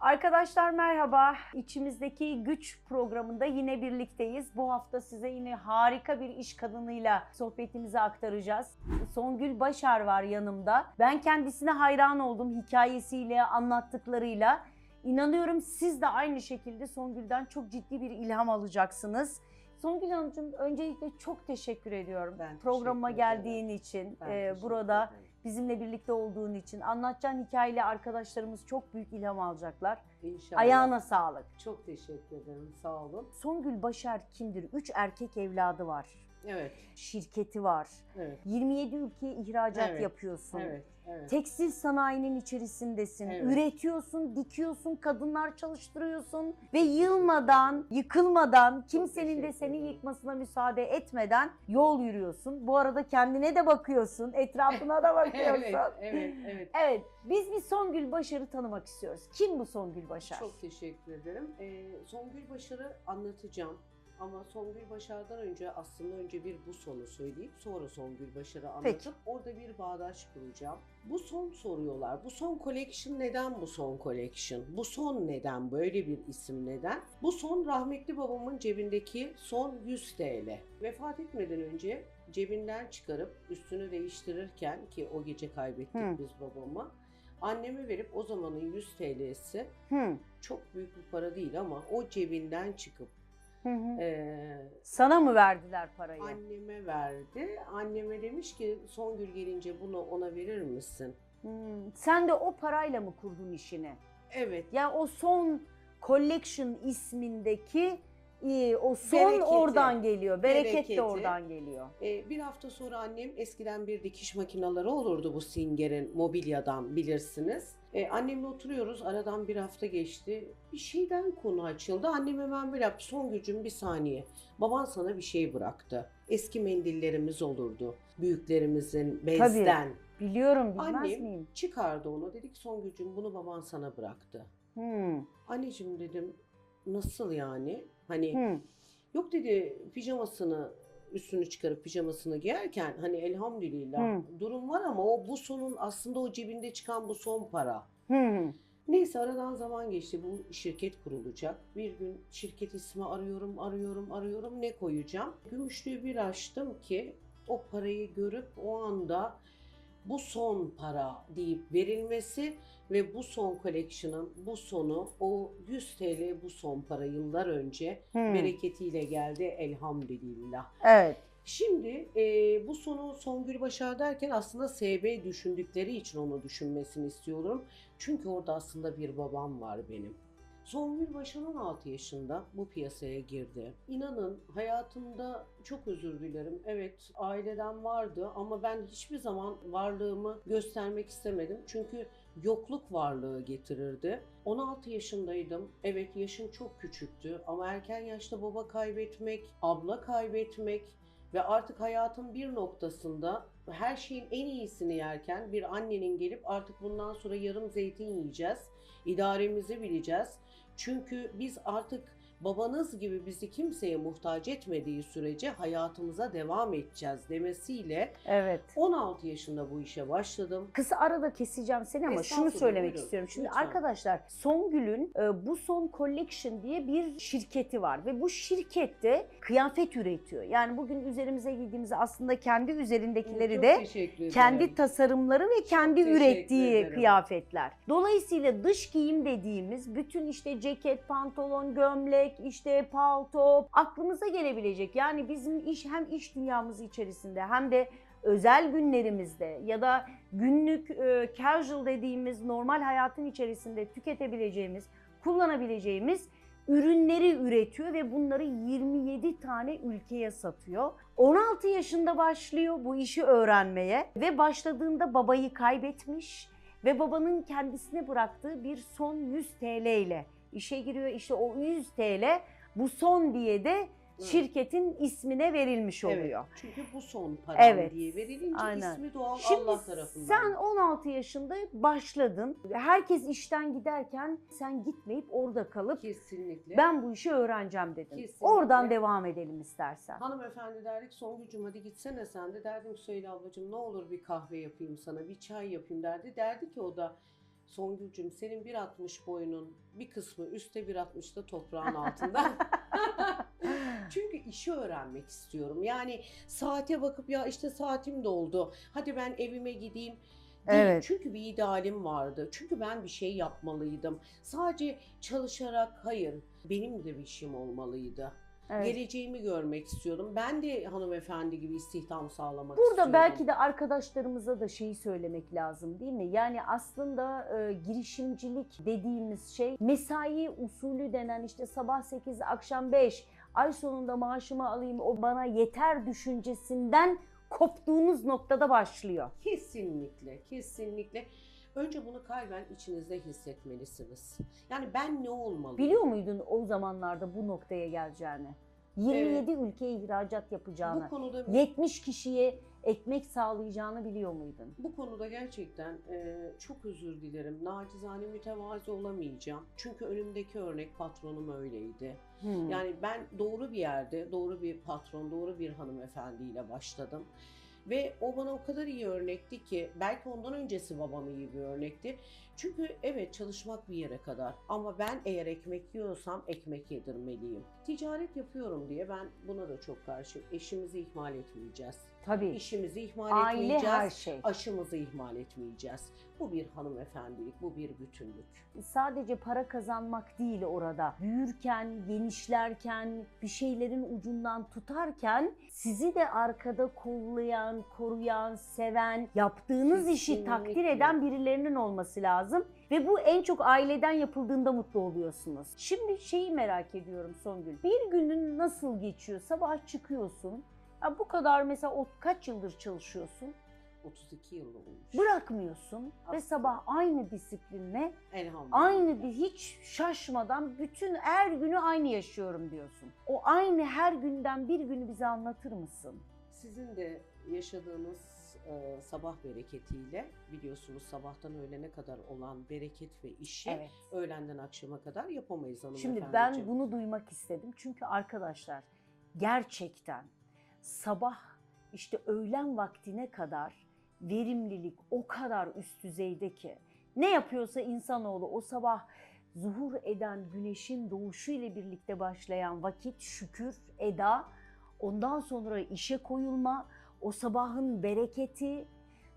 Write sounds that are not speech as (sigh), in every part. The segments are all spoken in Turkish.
Arkadaşlar merhaba. İçimizdeki güç programında yine birlikteyiz. Bu hafta size yine harika bir iş kadınıyla sohbetimizi aktaracağız. Songül Başar var yanımda. Ben kendisine hayran oldum hikayesiyle, anlattıklarıyla. İnanıyorum siz de aynı şekilde Songül'den çok ciddi bir ilham alacaksınız. Songül Hanımcığım öncelikle çok teşekkür ediyorum. Ben Programa teşekkür geldiğin için, Ben e, teşekkür burada ederim. Bizimle birlikte olduğun için. Anlatacağın hikayeyle arkadaşlarımız çok büyük ilham alacaklar. İnşallah. Ayağına sağlık. Çok teşekkür ederim. Sağ olun. Songül Başar kimdir? Üç erkek evladı var. Evet. Şirketi var. Evet. 27 ülkeye ihracat Evet, yapıyorsun. Evet. Evet. Tekstil sanayinin içerisindesin. Evet. Üretiyorsun, dikiyorsun, kadınlar çalıştırıyorsun ve yılmadan, yıkılmadan, kimsenin de seni yıkmasına müsaade etmeden yol yürüyorsun. Bu arada kendine de bakıyorsun, etrafına da (laughs) bakıyorsun. evet. Evet. Evet. Evet, biz bir Songül Başar'ı tanımak istiyoruz. Kim bu Songül Başar? Çok teşekkür ederim. Ee, Songül Başar'ı anlatacağım. Ama Songül Başar'dan önce aslında önce bir bu sonu söyleyip sonra Songül Başar'ı anlatıp Peki. orada bir bağdaş kuracağım. Bu son soruyorlar. Bu son collection neden bu son collection? Bu son neden? Böyle bir isim neden? Bu son rahmetli babamın cebindeki son 100 TL. Vefat etmeden önce cebinden çıkarıp üstünü değiştirirken ki o gece kaybettik Hı. biz babamı. Anneme verip o zamanın 100 TL'si Hı. çok büyük bir para değil ama o cebinden çıkıp Hı hı. eee, Sana mı verdiler parayı? anneme verdi. Anneme demiş ki Songül gelince bunu ona verir misin? Hmm, Sen de o parayla mı kurdun işini? Evet. Yani o son collection ismindeki e, o son Bereketi. oradan geliyor. Bereket Bereketi. de oradan geliyor. Ee, bir hafta sonra annem eskiden bir dikiş makineleri olurdu bu Singer'in mobilyadan bilirsiniz. Ee, annemle oturuyoruz aradan bir hafta geçti. Bir şeyden konu açıldı. Annem hemen böyle yaptı. Son gücüm bir saniye. Baban sana bir şey bıraktı. Eski mendillerimiz olurdu. Büyüklerimizin bezden. Biliyorum bilmez Annem miyim? çıkardı onu. Dedik son gücüm bunu baban sana bıraktı. Hmm. Anneciğim dedim nasıl yani? Hani Hmm. yok dedi pijamasını üstünü çıkarıp pijamasını giyerken hani elhamdülillah Hı. durum var ama o bu sonun aslında o cebinde çıkan bu son para. Hmm. Neyse aradan zaman geçti bu şirket kurulacak. Bir gün şirket ismi arıyorum arıyorum arıyorum ne koyacağım. Gümüşlüğü bir açtım ki o parayı görüp o anda bu son para deyip verilmesi ve bu son collection'ın bu sonu o 100 TL bu son para yıllar önce Hmm. bereketiyle geldi elhamdülillah. Evet. Şimdi e, bu sonu Songül Başar derken aslında SB düşündükleri için onu düşünmesini istiyorum. Çünkü orada aslında bir babam var benim. Songül Başar 16 yaşında bu piyasaya girdi. İnanın hayatımda çok özür dilerim. Evet aileden vardı ama ben hiçbir zaman varlığımı göstermek istemedim. Çünkü yokluk varlığı getirirdi. 16 yaşındaydım. Evet yaşım çok küçüktü ama erken yaşta baba kaybetmek, abla kaybetmek ve artık hayatın bir noktasında her şeyin en iyisini yerken bir annenin gelip artık bundan sonra yarım zeytin yiyeceğiz, idaremizi bileceğiz. Çünkü biz artık babanız gibi bizi kimseye muhtaç etmediği sürece hayatımıza devam edeceğiz demesiyle Evet. 16 yaşında bu işe başladım. Kısa arada keseceğim seni ama şunu Estağfurullah, söylemek buyurun. istiyorum. Şimdi Lütfen. arkadaşlar Songül'ün e, bu son collection diye bir şirketi var ve bu şirkette kıyafet üretiyor. Yani bugün üzerimize giydiğimiz aslında kendi üzerindekileri Çok de teşekkür ederim. kendi tasarımları ve kendi teşekkür ürettiği ederim. kıyafetler. Dolayısıyla dış giyim dediğimiz bütün işte ceket, pantolon, gömlek, işte palto aklımıza gelebilecek. Yani bizim iş hem iş dünyamız içerisinde hem de özel günlerimizde ya da günlük e, casual dediğimiz normal hayatın içerisinde tüketebileceğimiz, kullanabileceğimiz ürünleri üretiyor ve bunları 27 tane ülkeye satıyor. 16 yaşında başlıyor bu işi öğrenmeye ve başladığında babayı kaybetmiş ve babanın kendisine bıraktığı bir son 100 TL ile işe giriyor. İşte o 100 TL bu son diye de şirketin ismine verilmiş Evet, oluyor. Çünkü bu son param Evet, diye verilince aynen. ismi doğal Şimdi Allah tarafından. sen 16 yaşında başladın. Herkes işten giderken sen gitmeyip orada kalıp Kesinlikle. ben bu işi öğreneceğim dedin. Kesinlikle. Oradan devam edelim istersen. Hanımefendi derdik Songül'cüm hadi gitsene sen de. Derdim söyle ablacığım ne olur bir kahve yapayım sana, bir çay yapayım derdi. Derdi ki o da Songül'cüm senin 1.60 boyunun bir kısmı üstte 1.60'da toprağın altında. (laughs) Çünkü işi öğrenmek istiyorum. Yani saate bakıp ya işte saatim doldu. Hadi ben evime gideyim. Değil. Evet. Çünkü bir idealim vardı. Çünkü ben bir şey yapmalıydım. Sadece çalışarak hayır. Benim de bir işim olmalıydı. Evet. Geleceğimi görmek istiyordum. Ben de hanımefendi gibi istihdam sağlamak Burada istiyordum. belki de arkadaşlarımıza da şeyi söylemek lazım değil mi? Yani aslında e, girişimcilik dediğimiz şey mesai usulü denen işte sabah 8 akşam 5 ay sonunda maaşımı alayım o bana yeter düşüncesinden koptuğunuz noktada başlıyor. Kesinlikle, kesinlikle. Önce bunu kalben içinizde hissetmelisiniz. Yani ben ne olmalıyım? Biliyor muydun o zamanlarda bu noktaya geleceğini? 27 ülkeye ihracat yapacağını, Bu konuda 70 kişiye ekmek sağlayacağını biliyor muydun? bu konuda gerçekten e, çok özür dilerim. Nacizane mütevazi olamayacağım. Çünkü önümdeki örnek patronum öyleydi. Hmm. Yani ben doğru bir yerde, doğru bir patron, doğru bir hanımefendiyle başladım. Ve o bana o kadar iyi örnekti ki belki ondan öncesi babam iyi bir örnekti. Çünkü evet çalışmak bir yere kadar ama ben eğer ekmek yiyorsam ekmek yedirmeliyim. Ticaret yapıyorum diye ben buna da çok karşı. Eşimizi ihmal etmeyeceğiz. Tabii. İşimizi ihmal Aile etmeyeceğiz. her şey. Aşımızı ihmal etmeyeceğiz. Bu bir hanımefendilik, bu bir bütünlük. sadece para kazanmak değil orada. Büyürken, genişlerken, bir şeylerin ucundan tutarken sizi de arkada kollayan, koruyan, seven, yaptığınız işi Kesinlikle. takdir eden birilerinin olması lazım. Ve bu en çok aileden yapıldığında mutlu oluyorsunuz. Şimdi şeyi merak ediyorum Songül. Bir günün nasıl geçiyor? Sabah çıkıyorsun. Ya bu kadar mesela o kaç yıldır çalışıyorsun? 32 yıl olmuş. Bırakmıyorsun ve Aslında. sabah aynı disiplinle Elhamdülillah. Aynı bir hiç şaşmadan bütün her günü aynı yaşıyorum diyorsun. O aynı her günden bir günü bize anlatır mısın? Sizin de yaşadığınız e, sabah bereketiyle biliyorsunuz sabahtan öğlene kadar olan bereket ve işi öğlenden akşama kadar yapamayız hanımefendiciğim. Şimdi ben bunu duymak istedim. Çünkü arkadaşlar gerçekten sabah işte öğlen vaktine kadar verimlilik o kadar üst düzeyde ki ne yapıyorsa insanoğlu o sabah zuhur eden güneşin doğuşu ile birlikte başlayan vakit şükür, eda, ondan sonra işe koyulma, o sabahın bereketi,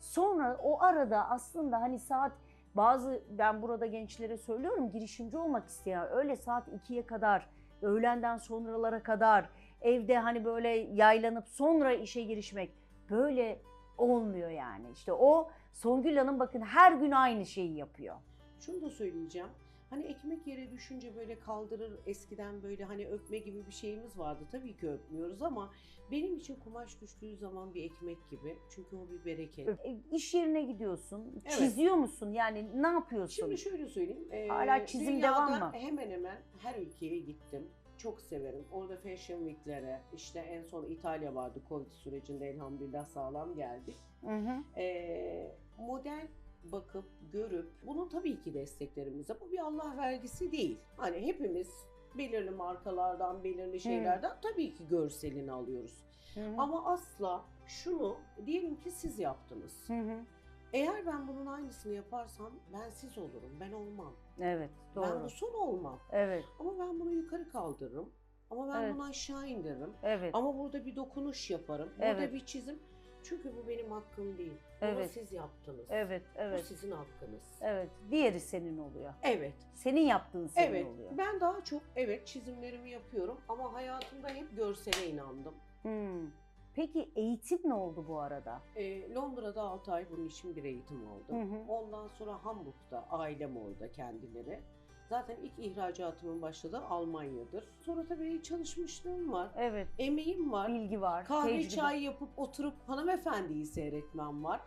sonra o arada aslında hani saat bazı ben burada gençlere söylüyorum girişimci olmak isteyen öyle saat 2'ye kadar öğlenden sonralara kadar evde hani böyle yaylanıp sonra işe girişmek böyle olmuyor yani. İşte o Songül Hanım bakın her gün aynı şeyi yapıyor. Şunu da söyleyeceğim. Hani ekmek yere düşünce böyle kaldırır eskiden böyle hani öpme gibi bir şeyimiz vardı. Tabii ki öpmüyoruz ama benim için kumaş düştüğü zaman bir ekmek gibi. Çünkü o bir bereket. E, iş yerine gidiyorsun, Evet. çiziyor musun? Yani ne yapıyorsun? Şimdi şöyle söyleyeyim. e, Hala çizim dünyada devam mı? Hemen hemen her ülkeye gittim. Çok severim. Orada Fashion Week'lere, işte en son İtalya vardı Covid sürecinde elhamdülillah sağlam geldik. Hı hı. Ee, model bakıp, görüp, bunu tabii ki desteklerimize. Bu bir Allah vergisi değil. Hani hepimiz belirli markalardan, belirli şeylerden tabii ki görselini alıyoruz. Hı hı. Ama asla şunu diyelim ki siz yaptınız. Hı hı. Eğer ben bunun aynısını yaparsam ben siz olurum, ben olmam. Evet, Ben doğru. bu son olmam. Evet, Ama ben bunu yukarı kaldırırım. Ama ben Evet. bunu aşağı indiririm. evet. Ama burada bir dokunuş yaparım. Burada Evet. bir çizim. Çünkü bu benim hakkım değil. Bunu Evet. siz yaptınız. Evet, Bu evet. sizin hakkınız. Evet. Diğeri senin oluyor. Evet. Senin yaptığın senin evet. oluyor. Ben daha çok evet çizimlerimi yapıyorum ama hayatımda hep görsele inandım. Hmm. Peki eğitim ne oldu bu arada? Ee, Londra'da 6 ay bunun için bir eğitim aldım. Hı hı. Ondan sonra Hamburg'da ailem orada kendileri. Zaten ilk ihracatımın başladığı Almanya'dır. Sonra tabii çalışmışlığım var. Evet. Emeğim var. Bilgi var. Kahve tecrübe. çay yapıp oturup hanımefendiyi seyretmem var.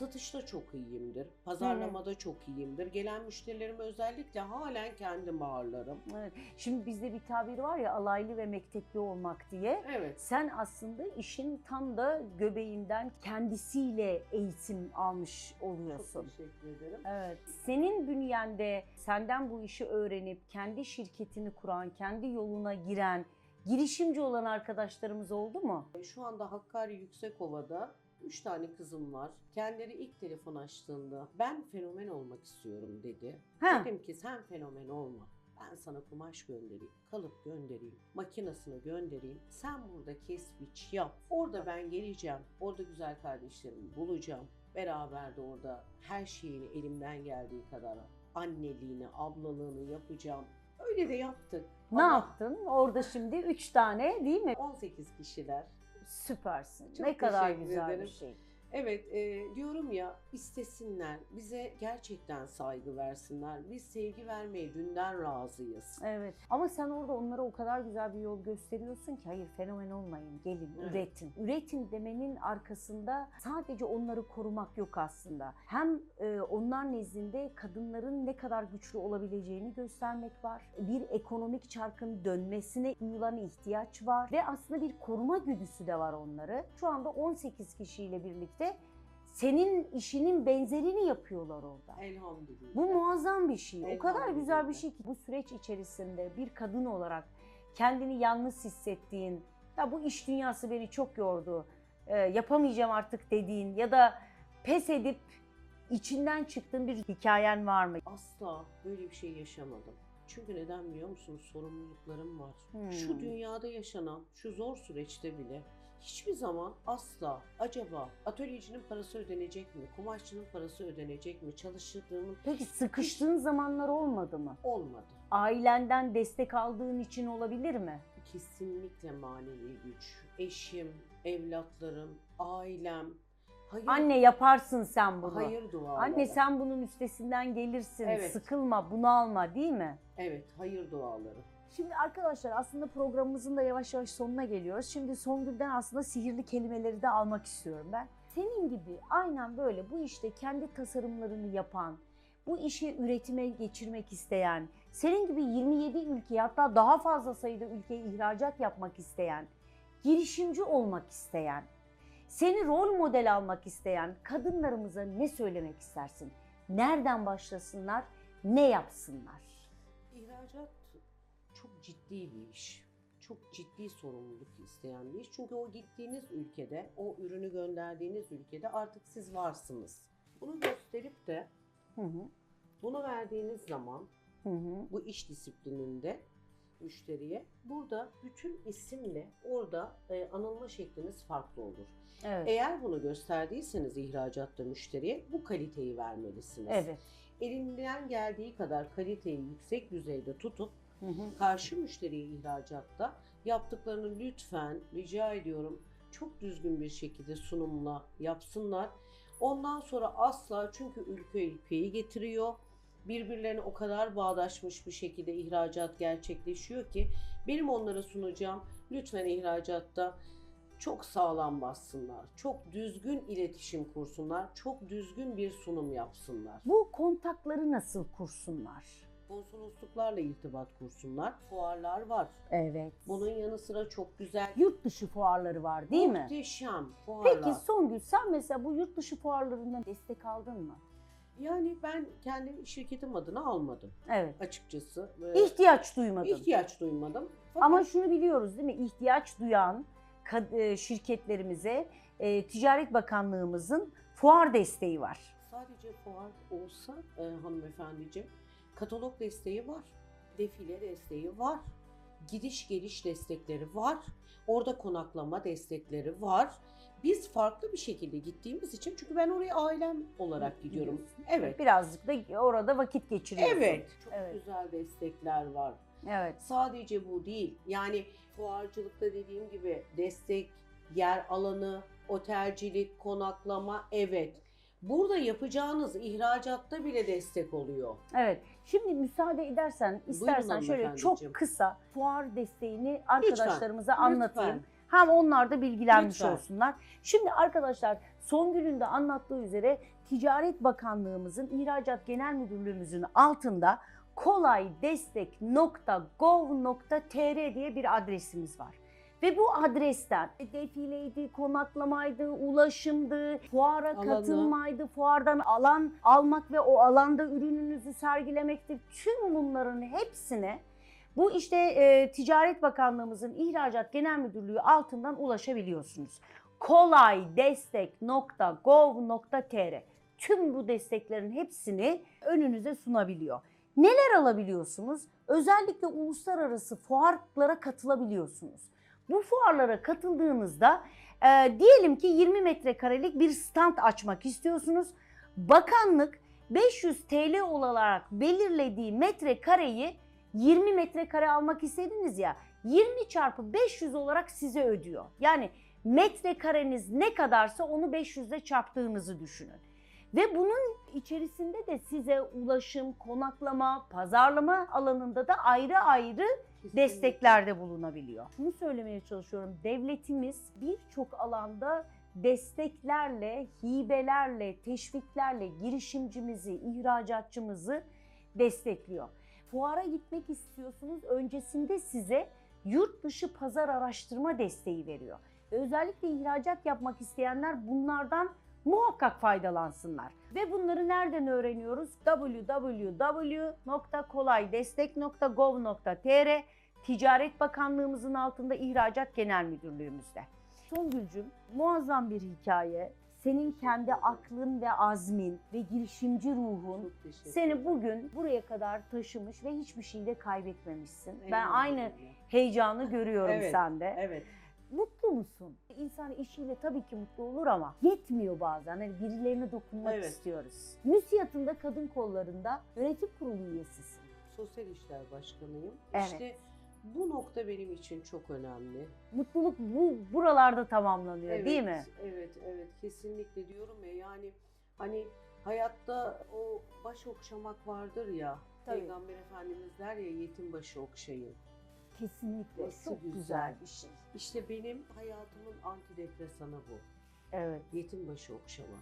Satışta çok iyiyimdir. Pazarlamada çok iyiyimdir. Gelen müşterilerime özellikle halen kendim ağırlarım. Evet. Şimdi bizde bir tabir var ya alaylı ve mektepli olmak diye. Evet. Sen aslında işin tam da göbeğinden kendisiyle eğitim almış Çok oluyorsun. teşekkür ederim. Evet. Senin bünyende senden bu işi öğrenip kendi şirketini kuran, kendi yoluna giren, girişimci olan arkadaşlarımız oldu mu? Şu anda Hakkari Yüksekova'da Üç tane kızım var. Kendileri ilk telefon açtığında ben fenomen olmak istiyorum dedi. Ha. Dedim ki sen fenomen olma. Ben sana kumaş göndereyim, kalıp göndereyim, makinesini göndereyim. Sen burada kes biç yap. Orada ben geleceğim. Orada güzel kardeşlerimi bulacağım. Beraber de orada her şeyini elimden geldiği kadar anneliğini, ablalığını yapacağım. Öyle de yaptık. Ne Ama yaptın? Orada şimdi 3 tane değil mi? 18 kişiler. Süpersin. Çok ne kadar güzel bir ederim. şey. Evet e, diyorum ya istesinler, bize gerçekten saygı versinler. Biz sevgi vermeye dünden razıyız. Evet. Ama sen orada onlara o kadar güzel bir yol gösteriyorsun ki hayır fenomen olmayın, gelin, Evet. üretin. Üretin demenin arkasında sadece onları korumak yok aslında. Hem e, onlar nezdinde kadınların ne kadar güçlü olabileceğini göstermek var. Bir ekonomik çarkın dönmesine duyulan ihtiyaç var ve aslında bir koruma güdüsü de var onları. Şu anda 18 kişiyle birlikte senin işinin benzerini yapıyorlar orada. Elhamdülillah. Bu muazzam bir şey. O kadar güzel bir şey ki bu süreç içerisinde bir kadın olarak kendini yalnız hissettiğin, ya bu iş dünyası beni çok yordu, e, yapamayacağım artık dediğin ya da pes edip içinden çıktığın bir hikayen var mı? Asla böyle bir şey yaşamadım. Çünkü neden biliyor musunuz? Sorumluluklarım var. Hmm. Şu dünyada yaşanan, şu zor süreçte bile hiçbir zaman asla acaba atölyecinin parası ödenecek mi? Kumaşçının parası ödenecek mi? Çalıştığımın Peki sıkıştığın zamanlar olmadı mı? olmadı. Ailenden destek aldığın için olabilir mi? Kesinlikle manevi güç. Eşim, evlatlarım, ailem. Hayır, Anne yaparsın sen bunu. hayır duaları. Anne sen bunun üstesinden gelirsin. Evet. Sıkılma, bunalma değil mi? Evet, hayır duaları. Şimdi arkadaşlar aslında programımızın da yavaş yavaş sonuna geliyoruz. Şimdi Songül'den aslında sihirli kelimeleri de almak istiyorum ben. Senin gibi aynen böyle bu işte kendi tasarımlarını yapan, bu işi üretime geçirmek isteyen, senin gibi 27 ülkeye hatta daha fazla sayıda ülkeye ihracat yapmak isteyen, girişimci olmak isteyen, seni rol model almak isteyen kadınlarımıza ne söylemek istersin? Nereden başlasınlar, ne yapsınlar? İhracat çok ciddi bir iş. Çok ciddi sorumluluk isteyen bir iş. Çünkü o gittiğiniz ülkede, o ürünü gönderdiğiniz ülkede artık siz varsınız. Bunu gösterip de Hı hı, bunu verdiğiniz zaman hı hı. bu iş disiplininde müşteriye burada bütün isimle orada e, anılma şekliniz farklı olur. Evet. Eğer bunu gösterdiyseniz ihracatta müşteriye bu kaliteyi vermelisiniz. Evet. Elinden geldiği kadar kaliteyi yüksek düzeyde tutup Hı hı. karşı müşteriye ihracatta yaptıklarını lütfen rica ediyorum çok düzgün bir şekilde sunumla yapsınlar. Ondan sonra asla çünkü ülke ülkeyi getiriyor. Birbirlerine o kadar bağdaşmış bir şekilde ihracat gerçekleşiyor ki benim onlara sunacağım lütfen ihracatta çok sağlam bassınlar. Çok düzgün iletişim kursunlar. Çok düzgün bir sunum yapsınlar. Bu kontakları nasıl kursunlar? Konsolosluklarla irtibat kursunlar. Fuarlar var. Evet. Bunun yanı sıra çok güzel yurt dışı fuarları var değil mi? Muhteşem fuarlar. Peki Songül sen mesela bu yurt dışı fuarlarından destek aldın mı? Yani ben kendi şirketim adına almadım Evet. açıkçası. Ve İhtiyaç duymadın. ihtiyaç duymadım. Fakat Ama şunu biliyoruz değil mi? İhtiyaç duyan şirketlerimize e, Ticaret Bakanlığımızın fuar desteği var. sadece fuar olsa e, hanımefendiciğim katalog desteği var. Defile desteği var. Gidiş geliş destekleri var. Orada konaklama destekleri var. Biz farklı bir şekilde gittiğimiz için çünkü ben oraya ailem olarak gidiyorum. Evet. Birazcık da orada vakit geçiriyorsun. Evet. Çok Evet. güzel destekler var. Evet. Sadece bu değil. Yani fuarcılıkta dediğim gibi destek, yer alanı, otelcilik, konaklama evet. Burada yapacağınız ihracatta bile destek oluyor. Evet. Şimdi müsaade edersen istersen şöyle çok kısa fuar desteğini arkadaşlarımıza Lütfen. anlatayım. Hem onlar da bilgilenmiş Lütfen. olsunlar. Şimdi arkadaşlar Songül'ün de anlattığı üzere Ticaret Bakanlığımızın İhracat Genel Müdürlüğümüzün altında kolaydestek.gov.tr diye bir adresimiz var. Ve bu adresten defileydi, konaklamaydı, ulaşımdı, fuara Alanı. katılmaydı, fuardan alan almak ve o alanda ürününüzü sergilemektir. Tüm bunların hepsine bu işte e, Ticaret Bakanlığımızın İhracat Genel Müdürlüğü altından ulaşabiliyorsunuz. kolaydestek.gov.tr Tüm bu desteklerin hepsini önünüze sunabiliyor. Neler alabiliyorsunuz? Özellikle uluslararası fuarlara katılabiliyorsunuz. Bu fuarlara katıldığınızda e, diyelim ki 20 metrekarelik bir stand açmak istiyorsunuz. Bakanlık 500 TL olarak belirlediği metrekareyi 20 metrekare almak istediniz ya 20 çarpı 500 olarak size ödüyor. Yani metrekareniz ne kadarsa onu 500 ile çarptığınızı düşünün. Ve bunun içerisinde de size ulaşım, konaklama, pazarlama alanında da ayrı ayrı desteklerde bulunabiliyor. Şunu söylemeye çalışıyorum. Devletimiz birçok alanda desteklerle, hibelerle, teşviklerle girişimcimizi, ihracatçımızı destekliyor. Fuara gitmek istiyorsunuz. Öncesinde size yurt dışı pazar araştırma desteği veriyor. Ve özellikle ihracat yapmak isteyenler bunlardan muhakkak faydalansınlar. Ve bunları nereden öğreniyoruz? www.kolaydestek.gov.tr Ticaret Bakanlığımızın altında İhracat Genel Müdürlüğümüzde. Songülcüm muazzam bir hikaye. Senin kendi aklın ve azmin ve girişimci ruhun seni bugün buraya kadar taşımış ve hiçbir şeyde kaybetmemişsin. Ben Eyvallah. aynı heyecanı görüyorum Evet. sende. Evet. Mutlu musun? İnsan işiyle tabii ki mutlu olur ama yetmiyor bazen. Hani birilerine dokunmak Evet. istiyoruz. MÜSİAD'ın da kadın kollarında yönetim kurulu üyesisin. Sosyal İşler Başkanıyım. Evet. İşte bu nokta benim için çok önemli. Mutluluk bu buralarda tamamlanıyor değil mi? Evet, evet kesinlikle diyorum ya yani hani hayatta o baş okşamak vardır ya. Tabii. Peygamber Efendimiz der ya yetim başı okşayın. Kesinlikle. Nasıl Çok güzel. güzel. bir şey. İşte benim hayatımın antidepresanı bu. Evet. Yetim başı okşamak.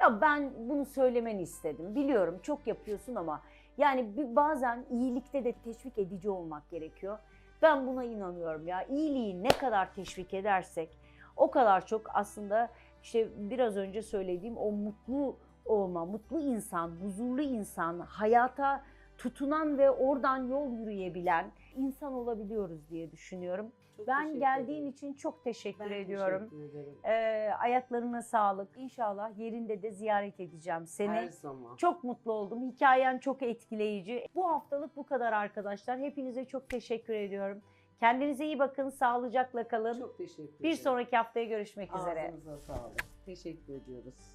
Ya ben bunu söylemeni istedim. Biliyorum çok yapıyorsun ama yani bazen iyilikte de teşvik edici olmak gerekiyor. Ben buna inanıyorum ya. İyiliği ne kadar teşvik edersek o kadar çok aslında işte biraz önce söylediğim o mutlu olma, mutlu insan, huzurlu insan, hayata tutunan ve oradan yol yürüyebilen insan olabiliyoruz diye düşünüyorum. Çok Ben geldiğin ederim. için çok teşekkür ben ediyorum. teşekkür ederim. Ee, ayaklarına sağlık. İnşallah yerinde de ziyaret edeceğim seni. Her zaman. Çok mutlu oldum. Hikayen çok etkileyici. Bu haftalık bu kadar arkadaşlar. Hepinize çok teşekkür ediyorum. Kendinize iyi bakın. Sağlıcakla kalın. Çok teşekkür ederim. Bir sonraki haftaya görüşmek üzere. Ağzınıza sağlık. Teşekkür ediyoruz.